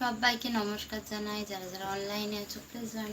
সবাইকে নমস্কার জানাই যারা যারা অনলাইনে আছো প্লিজ জয়েন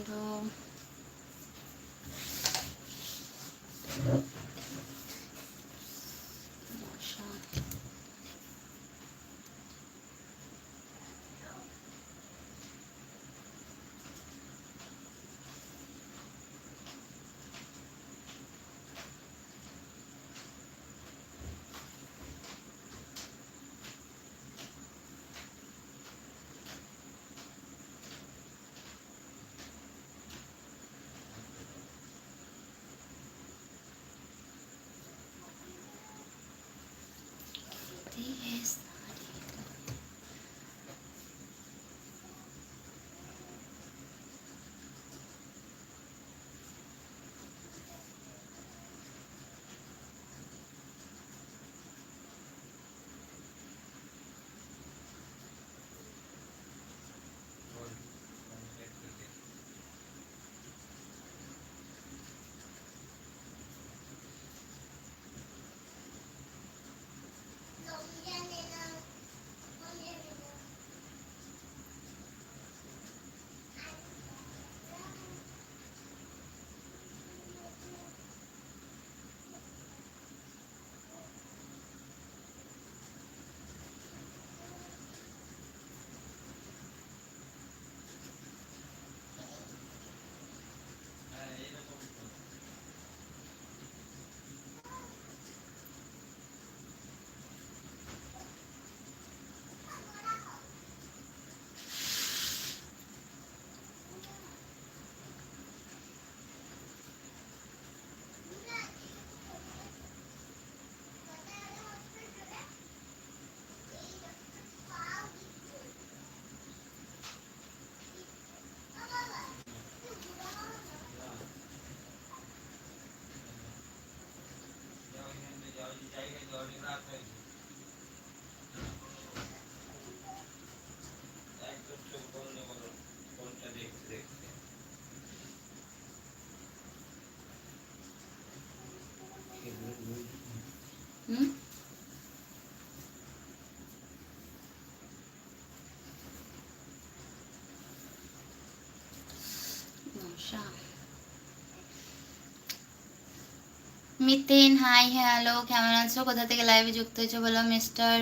মিতিন হাই হ্যালো কেমন আছো কোথা থেকে লাইভে যুক্ত হয়েছো বলো মিস্টার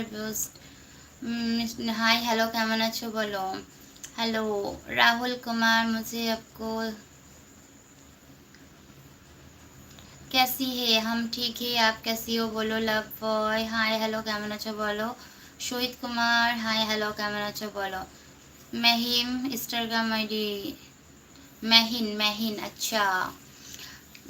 হাই হ্যালো কেমন আছো বলো हेलो राहुल कुमार मुझे आपको कैसी है हम ठीक है आप कैसी हो बोलो लव बॉय हाय हेलो কেমন আছো বলো শহীদ কুমার হাই হ্যালো কেমন আছো বলো महिम इंस्टाग्राम आईडी মেহিন মেহিন আচ্ছা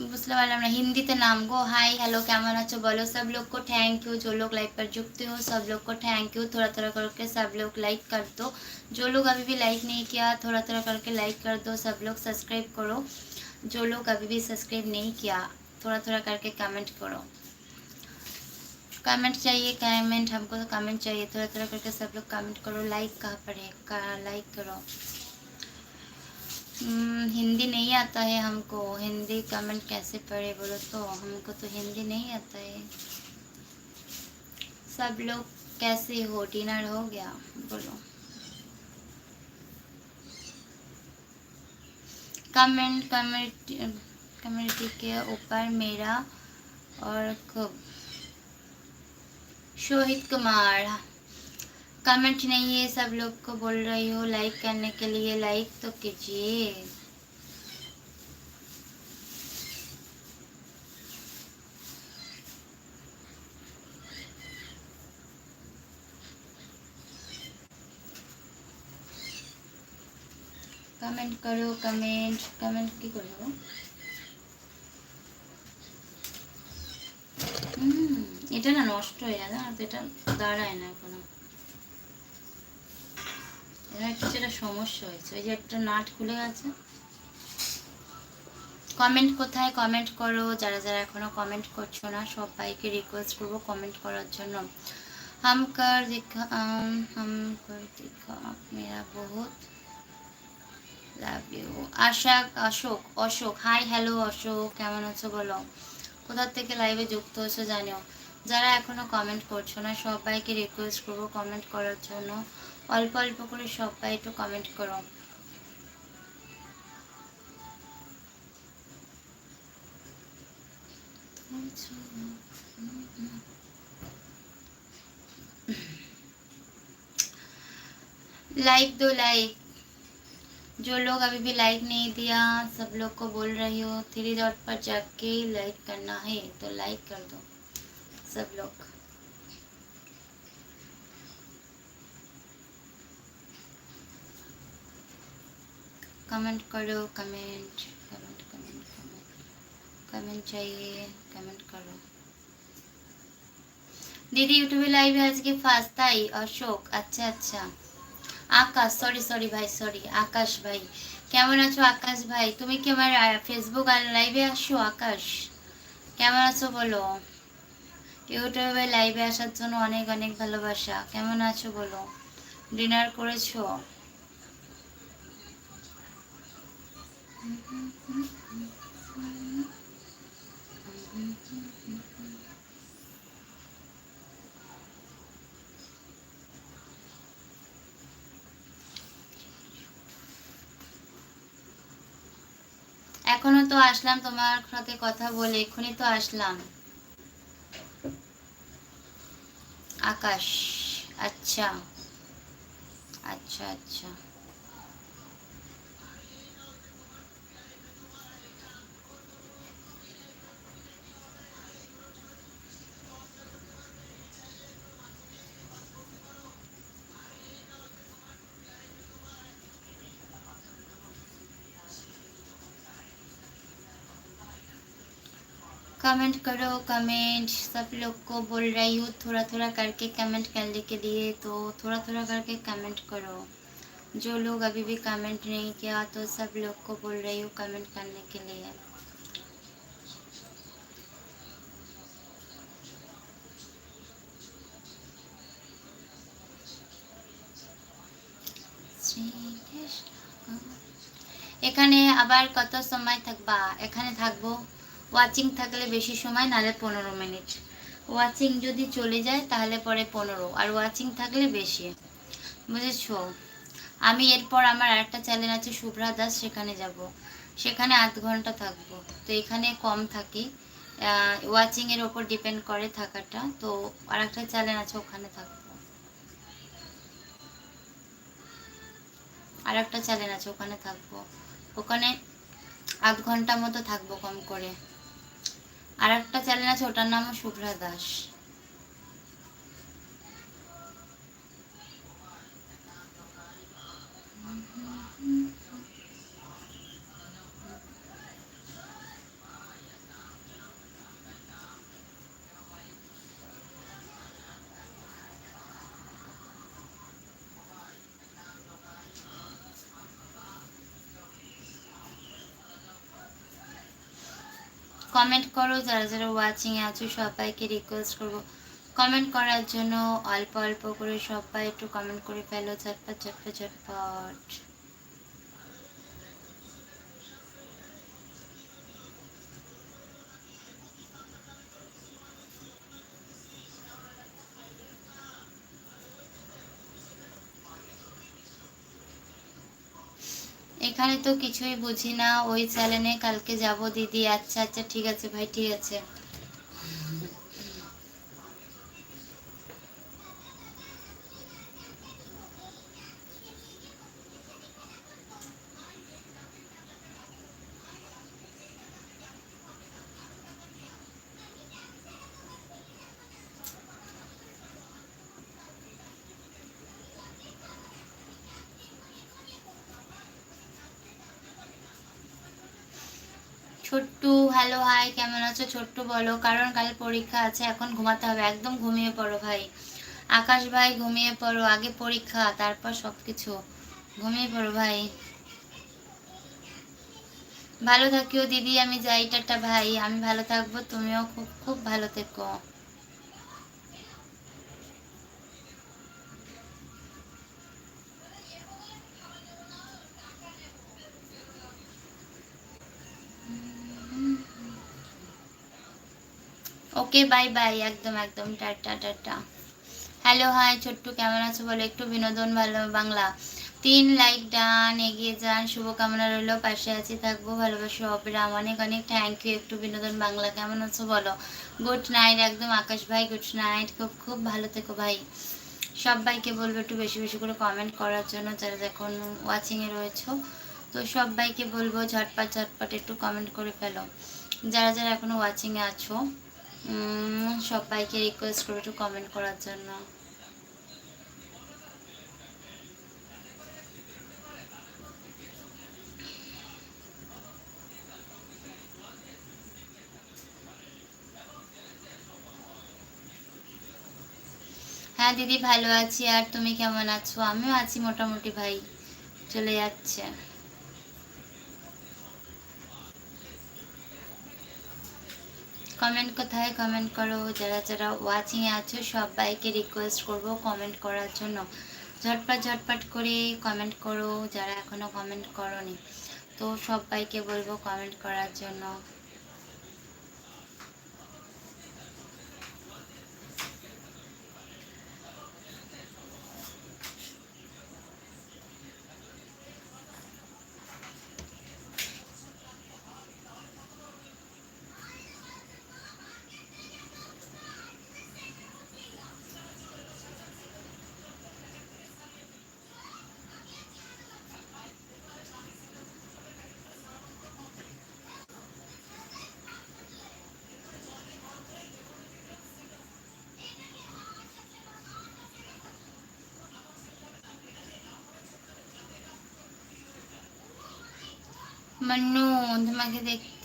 বুঝতে পারলাম না हिंदी नाम गो हाय हेलो কেমন আছো বলো सब लोग को थैंक यू जो लोग लाइव पर जुड़ते हो सब लोग को थैंक यू थोड़ा थोड़ा करके सब लोग लाइक कर दो जो लोग अभी भी लाइक नहीं किया थोड़ा थोड़ा करके लाइक कर दो सब लोग सब्सक्राइब करो जो लोग अभी भी सब्सक्राइब नहीं किया थोड़ा थोड़ा करके कमेंट करो कमेंट चाहिए कमेंट हमको तो कमेंट चाहिए थोड़ा थोड़ा करके सब लोग कमेंट करो लाइक कहाँ पर है का- लाइक करो हम्म, हिंदी नहीं आता है हमको। हिंदी कमेंट कैसे पढ़े बोलो तो? हमको तो हिंदी नहीं आता है। सब लोग कैसे हो? डिनर हो गया, बोलो। कमेंट कमेंट कम्युनिटी के ऊपर मेरा और खूब। शोहित कुमार कमेंट नहीं है सब लोग को बोल रही हो लाइक करने के लिए लाइक तो कीजिए কমেন্ট করো কমেন্ট কমেন্ট কি করবো হুম এটা না নষ্ট হয়ে যায় জানো তো এটা দাঁড়ায় না এখনো কমেন্ট কোথায় কমেন্ট করো, যারা যারা এখনও কমেন্ট করছ না, সবাইকে রিকোয়েস্ট করব কমেন্ট করার জন্য। Ashok Ashok. Hi hello Ashok. কেমন আছো বলো? কোথার থেকে লাইভে যুক্ত হয়েছো জানিও। যারা এখনও কমেন্ট করছ না, সবাইকে রিকোয়েস্ট করব কমেন্ট করার জন্য। অল্প অল্প করে সবাই একটু কমেন্ট করো लाइक दो लाइक जो लोग अभी भी लाइक नहीं दिया सब लोग को बोल रही हो थ्री डॉट पर जाके लाइक करना है तो लाइक कर दो सब लोग कमेंट करो comment comment comment comment comment चाहिए कमेंट करो দিদি ইউটিউবে লাইভে আজকে ফার্স্ট তাই অশোক আচ্ছা আচ্ছা আকাশ সরি সরি ভাই সরি আকাশ ভাই কেমন আছো আকাশ ভাই তুমি কি আমার ফেসবুক আর লাইভে আসো আকাশ কেমন আছো বলো ইউটিউবে লাইভে আসার জন্য অনেক অনেক ভালোবাসা কেমন আছো বলো ডিনার করেছো এখনও তো আসলাম তোমার সাথে কথা বলে এক্ষুনি তো আসলাম। আকাশ আচ্ছা। আচ্ছা আচ্ছা। कमेंट करो कमेंट सब लोग को बोल रही हूँ थोड़ा थोड़ा करके कमेंट करने के लिए तो थोड़ा थोड़ा करके कमेंट करो जो लोग अभी भी कमेंट नहीं किया तो सब लोग को बोल रही हूँ कमेंट करने के लिए এখানে আবার কত সময় থাকবা এখানে থাকবো ওয়াচিং থাকলে বেশি সময়, নাহলে পনেরো মিনিট। ওয়াচিং যদি চলে যায়, তাহলে পরে পনেরো। আর ওয়াচিং থাকলে বেশি। বুঝেছ? আমি এরপর আমার আরেকটা চ্যানেল আছে শুভ্রা দাস, সেখানে যাব। সেখানে আধ ঘণ্টা থাকব। তো এখানে কম থাকি। ওয়াচিংয়ের ওপর ডিপেন্ড করে থাকাটা। তো আর একটা চ্যানেল আছে, ওখানে থাকব। আর একটা চ্যানেল আছে, ওখানে থাকব। ওখানে আধ ঘণ্টা মতো থাকব কম করে। আর একটা চ্যানেল আছে ওটার নাম শুভ্রা দাস। কমেন্ট করো, যারা যারা ওয়াচিংয়ে আছো, সবাইকে রিকোয়েস্ট করব। কমেন্ট করার জন্য অল্প অল্প করে সবাই একটু কমেন্ট করে ফেলো, ঝটপট ঝটপট ঝটপট। এখানে তো কিছুই বুঝি না। ওই চ্যানেলে কালকে যাব, দিদি। আচ্ছা আচ্ছা ঠিক আছে ভাই, ঠিক আছে। ছোট্টু হ্যালো হাই কেমন আছো? ছোট্টু বলো, কারণ কাল পরীক্ষা আছে, এখন ঘুমাতে হবে। একদম ঘুমিয়ে পড়ো ভাই। আকাশ ভাই, ঘুমিয়ে পড়ো, আগে পরীক্ষা, তারপর সব কিছু ঘুমিয়ে পড়ো ভাই। ভালো থাকিও দিদি, আমি যাই, টাটা ভাই। আমি ভালো থাকব, তুমিও খুব খুব ভালো থেকো। ওকে বাই বাই একদম একদম, tata tata. Hello hi Chhotu, কেমন আছো বলো? একটু বিনোদন ভালো, বাংলা। তিন লাইক ডান এগিয়ে যান, শুভকামনা রইল, পাশে আছি, থাকব, ভালোবাসো অপরাম অনেক অনেক থ্যাংক ইউ একটু বিনোদন, বাংলা, কেমন আছো বলো? গুড নাইট একদম, আকাশ ভাই গুড নাইট খুব খুব ভালো থেকো ভাই। সবাইকে বলব একটু বেশি বেশি করে কমেন্ট করার জন্য, যারা এখন ওয়াচিংয়ে রয়েছো। তো সবাইকে বলব, ঝটপট ঝটপট একটু কমেন্ট করে ফেলো। যারা যারা এখনও ওয়াচিংয়ে আছো সবাইকে রিকোয়েস্ট করব একটু কমেন্ট করার জন্য। হ্যাঁ দিদি ভালো আছি। আর তুমি কেমন আছো? আমিও আছি মোটামুটি ভাই। চলে যাচ্ছে। কমেন্ট কোথায় কমেন্ট করো, যারা যারা ওয়াচিংয়ে আছো, সবাইকে রিকোয়েস্ট করব কমেন্ট করার জন্য। ঝটপট ঝটপট করে কমেন্ট করো, যারা এখনও কমেন্ট করনি। তো সবাইকে বলব কমেন্ট করার জন্য। मन्नू तुम्हें देख।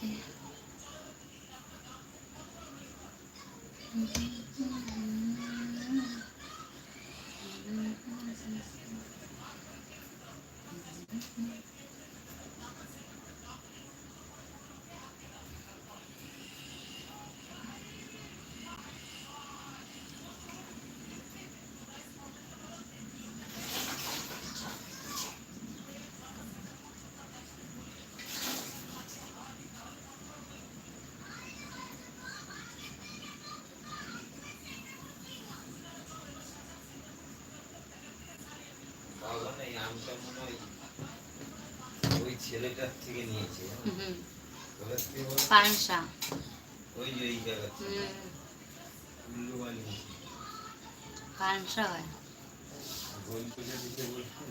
আমটা মনে হয় ওই ছেলেটার থেকে নিয়েছে হুম, কোথা থেকে বলো? পানসা। ওই যে এই জায়গা থেকে। হুম, উল্লুবালি। পানসা হয়। গোল করে দিতে বলছি।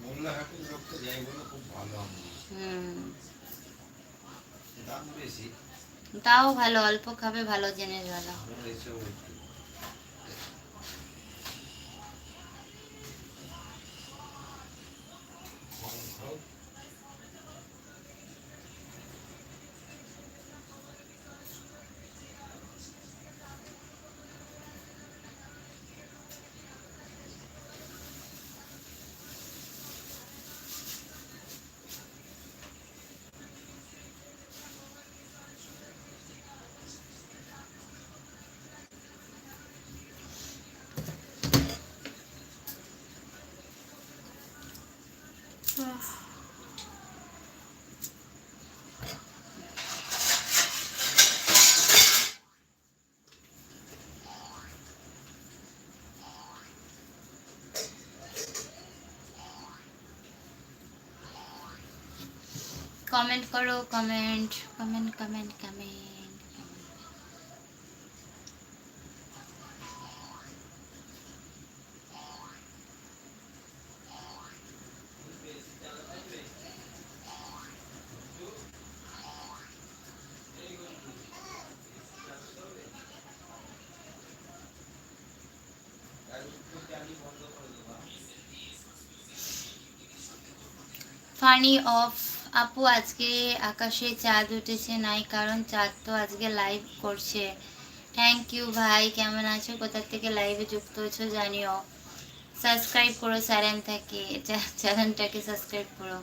মোল্লাহাটের লোকটা যাই বলো খুব ভালো আম হুম। দাম বেশি। তাও ভালো অল্প খাবে ভালো জিনিস ভালো আমার এসব একটু কম খাও কমেন্ট করো comment comment comment comment funny of আপু, আজকে আকাশে চাঁদ উঠেছে, নাই, কারণ চাঁদ তো আজকে লাইভ করছে। থ্যাংক ইউ ভাই, কেমন আছো? কোথার থেকে লাইভে যুক্ত হয়েছো জানিও। সাবস্ক্রাইব করো স্যারেন থাকি। চ্যানেলটাকে সাবস্ক্রাইব করো।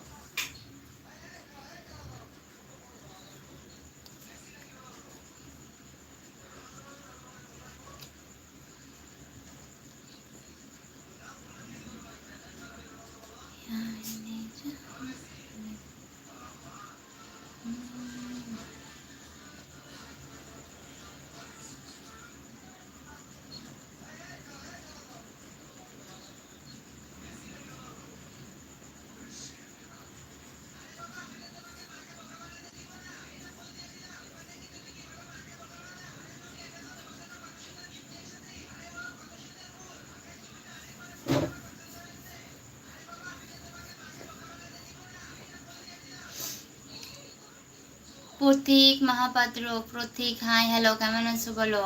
প্রতীক মহাপাত্র, প্রতীক হাই হ্যালো কেমন আছো বলো?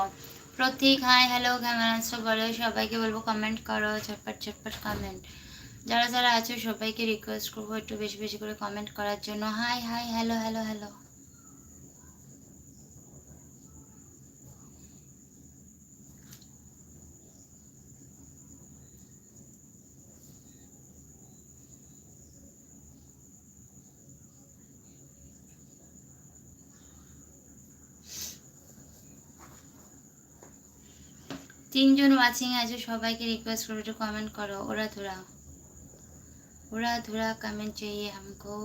প্রতীক হাই হ্যালো কেমন আছো বলো? সবাইকে বলব কমেন্ট করো, ঝটপট ঝটপট কমেন্ট যারা যারা আছো সবাইকে রিকোয়েস্ট করব একটু বেশি বেশি করে কমেন্ট করার জন্য। Hi hi hello hello hello তিনজন ওয়াচিং আছে, সবাইকে রিকোয়েস্ট করো, একটু কমেন্ট করো। ওরা ধরা। ওরা ধরা কমেন্ট চাই হামকো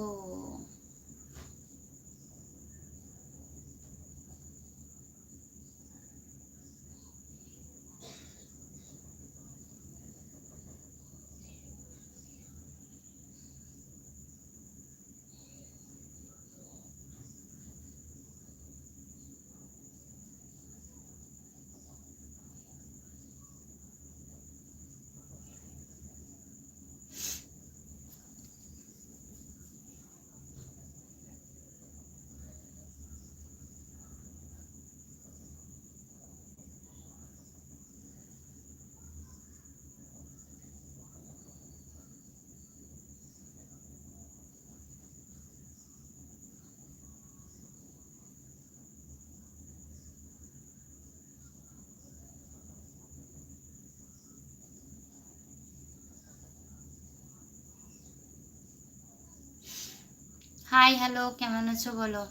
হাই হ্যালো কেমন আছো বলো?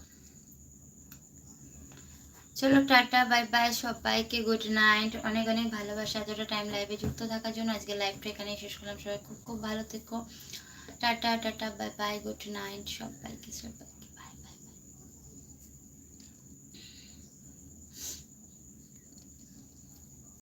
চলো টাটা বাই বাই সবাইকে গুড নাইট অনেক অনেক ভালোবাসা, এতটা টাইম লাইভে যুক্ত থাকার জন্য আজকে লাইভটা এখানেই শেষ করলাম। সবাই খুব খুব ভালো থেকো। Tata tata bye bye good night সবাইকে, সবাই।